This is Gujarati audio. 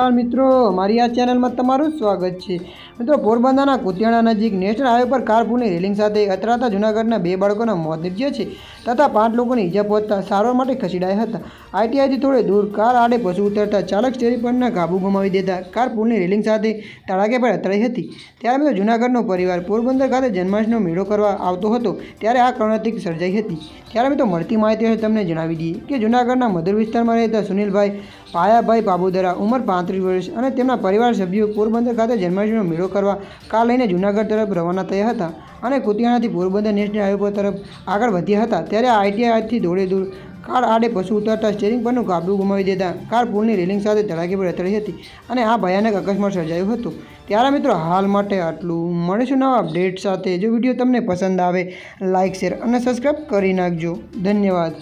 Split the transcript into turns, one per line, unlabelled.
નમસ્કાર મિત્રો, મારી આ ચેનલમાં તમારું સ્વાગત છે. મિત્રો, પોરબંદરના કુતિયાણા નજીક નેશનલ હાઈવે પર કાર પૂરની રેલિંગ સાથે અથડાતા જૂનાગઢના બે બાળકોના મોત નિપજ્યા છે તથા પાંચ લોકોને ઈજા પહોંચતા સારવાર માટે ખસેડાયા હતા. આઈટીઆઈથી થોડે દૂર કાર આડે પશુ ઉતરતા ચાલક સ્ટેરી પરના કાબુ ગુમાવી દેતા કાર પૂરની રેલિંગ સાથે તળાકે પર અથડાઈ હતી. ત્યારે મિત્રો, જૂનાગઢનો પરિવાર પોરબંદર ખાતે જન્માષ્ટમીનો મેળો કરવા આવતો હતો ત્યારે આ કરુણાતિક સર્જાઈ હતી. ત્યારે મિત્રો, મળતી માહિતી તમને જણાવી દઈએ કે જૂનાગઢના મધુર વિસ્તારમાં રહેતા સુનિલભાઈ પાયાભાઈ બાબુદરા ઉંમર પાંત્રીસ વર્ષ અને તેમના પરિવાર સભ્યો પોરબંદર ખાતે જન્માષ્ટમીનો મેળો કરવા કાર લઈને જૂનાગઢ તરફ રવાના થયા હતા અને કુતિયાણાથી પોરબંદર નેશનલ હાઈવે તરફ આગળ વધ્યા હતા. ત્યારે આઈટીઆઈથી દોડે દૂર કાર આડે પશુ ઉતરતા સ્ટેરિંગ પરનું કાબુ ગુમાવી દેતા કાર પુલની રેલિંગ સાથે ધડાકી પર અથડાઈ હતી અને આ ભયાનક અકસ્માત સર્જાયો હતો. ત્યારે મિત્રો હાલ માટે આટલું. મળીશું નવા અપડેટ સાથે. જો વીડિયો તમને પસંદ આવે લાઇક શેર અને સબસ્ક્રાઈબ કરી નાખજો. ધન્યવાદ.